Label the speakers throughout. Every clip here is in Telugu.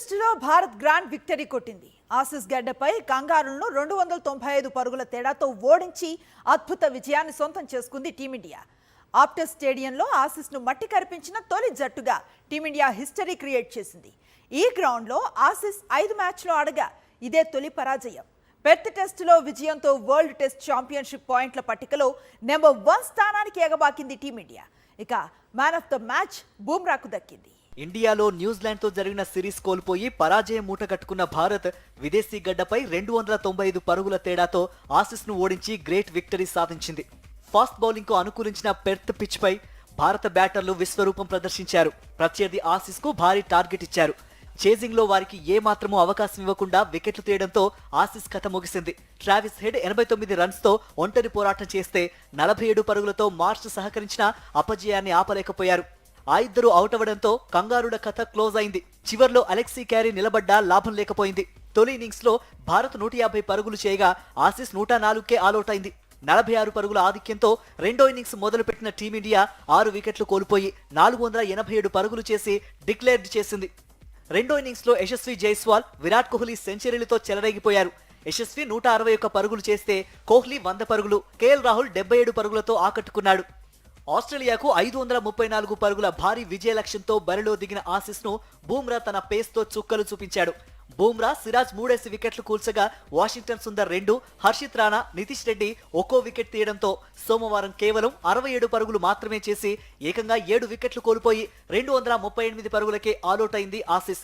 Speaker 1: టెస్టులో భారత్ గ్రాండ్ విక్టరీ కొట్టింది. ఆసిస్ గడ్డపై కంగారులను రెండు వందల తొంభై ఐదు పరుగుల తేడాతో ఓడించి అద్భుత విజయాన్ని సొంతం చేసుకుంది టీమిండియా. ఆప్టస్ స్టేడియంలో ఆసిస్ను మట్టి కరిపించిన తొలి జట్టుగా టీమిండియా హిస్టరీ క్రియేట్ చేసింది. ఈ గ్రౌండ్లో ఆసిస్ ఐదు మ్యాచ్లు ఆడగా ఇదే తొలి పరాజయం. పెర్త్ టెస్టులో విజయంతో వరల్డ్ టెస్ట్ ఛాంపియన్షిప్ పాయింట్ల పట్టికలో నెంబర్ వన్ స్థానానికి ఎగబాకింది టీమిండియా. ఇక మ్యాన్ ఆఫ్ ద మ్యాచ్ బూమ్రాకు దక్కింది.
Speaker 2: ఇండియాలో న్యూజిలాండ్తో జరిగిన సిరీస్ కోల్పోయి పరాజయం మూటగట్టుకున్న భారత్ విదేశీ గడ్డపై రెండు వందల తొంభై ఐదు పరుగుల తేడాతో ఆసిస్ను ఓడించి గ్రేట్ విక్టరీ సాధించింది. ఫాస్ట్ బౌలింగ్కు అనుకూలించిన పెర్త్ పిచ్పై భారత బ్యాటర్లు విశ్వరూపం ప్రదర్శించారు. ప్రత్యర్థి ఆసిస్కు భారీ టార్గెట్ ఇచ్చారు. చేజింగ్లో వారికి ఏ మాత్రమూ అవకాశం ఇవ్వకుండా వికెట్లు తీయడంతో ఆసిస్ కథ ముగిసింది. ట్రావిస్ హెడ్ ఎనభై తొమ్మిది రన్స్తో ఒంటరి పోరాటం చేస్తే నలభై ఏడు పరుగులతో మార్చ్ సహకరించిన అపజయాన్ని ఆపలేకపోయారు. ఆ ఇద్దరు అవుట్ అవ్వడంతో కంగారుల కథ క్లోజ్ అయింది. చివర్లో అలెక్సీ క్యారీ నిలబడ్డా లాభం లేకపోయింది. తొలి ఇన్నింగ్స్లో భారత్ నూట యాభై పరుగులు చేయగా ఆసిస్ నూట నాలుగుకే ఆలౌట్ అయింది. నలభై ఆరు పరుగుల ఆధిక్యంతో రెండో ఇన్నింగ్స్ మొదలుపెట్టిన టీమిండియా ఆరు వికెట్లు కోల్పోయి నాలుగు వందల ఎనభై ఏడు పరుగులు చేసి డిక్లేర్డ్ చేసింది. రెండో ఇన్నింగ్స్లో యశస్వి జైస్వాల్ విరాట్ కోహ్లీ సెంచరీలతో చెలరేగిపోయారు. యశస్వి నూట అరవై ఒక్క పరుగులు చేస్తే కోహ్లీ వంద పరుగులు కేఎల్ రాహుల్ డెబ్బై ఏడు పరుగులతో ఆకట్టుకున్నాడు. ఆస్ట్రేలియాకు ఐదు వందల ముప్పై నాలుగు పరుగుల భారీ విజయ లక్ష్యంతో బరిలో దిగిన ఆసిస్ను బూమ్రా తన పేస్తో చుక్కలు చూపించాడు. బూమ్రా సిరాజ్ మూడేసి వికెట్లు కూల్చగా వాషింగ్టన్ సుందర్ రెండు హర్షిత్ రాణా నితీష్ రెడ్డి ఒక్కో వికెట్ తీయడంతో సోమవారం కేవలం అరవై ఏడు పరుగులు మాత్రమే చేసి ఏకంగా ఏడు వికెట్లు కోల్పోయి రెండు వందల ముప్పై ఎనిమిది పరుగులకే ఆలౌట్ అయింది ఆసిస్.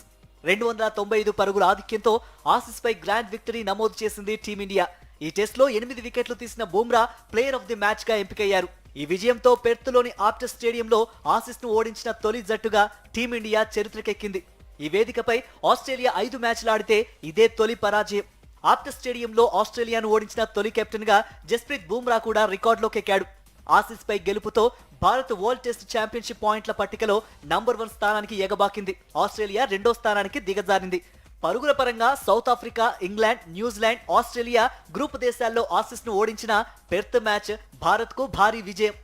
Speaker 2: రెండు వందల తొంభై ఐదు పరుగుల ఆధిక్యంతో ఆసిస్ పై గ్రాండ్ విక్టరీ నమోదు చేసింది టీమిండియా. ఈ టెస్ట్లో ఎనిమిది వికెట్లు తీసిన బూమ్రా ప్లేయర్ ఆఫ్ ది మ్యాచ్గా ఎంపికయ్యారు. ఈ విజయంతో పెర్త్లోని ఆప్టస్ స్టేడియంలో ఆసిస్ను ఓడించిన తొలి జట్టుగా టీమిండియా చరిత్రకెక్కింది. ఈ వేదికపై ఆస్ట్రేలియా ఐదు మ్యాచ్లు ఆడితే ఇదే తొలి పరాజయం. ఆప్టస్ స్టేడియంలో ఆస్ట్రేలియాను ఓడించిన తొలి కెప్టెన్గా జస్ప్రీత్ బూమ్రా కూడా రికార్డులోకెక్కాడు. ఆసిస్ పై గెలుపుతో భారత్ వరల్డ్ టెస్ట్ ఛాంపియన్షిప్ పాయింట్ల పట్టికలో నంబర్ వన్ స్థానానికి ఎగబాకింది. ఆస్ట్రేలియా రెండో స్థానానికి దిగజారింది. పరుగుల పరంగా South Africa England New Zealand Australia group దేశాల్లో ఆసిస్ను ఓడించిన పెర్త్ మ్యాచ్ భారత్కు భారీ విజయం.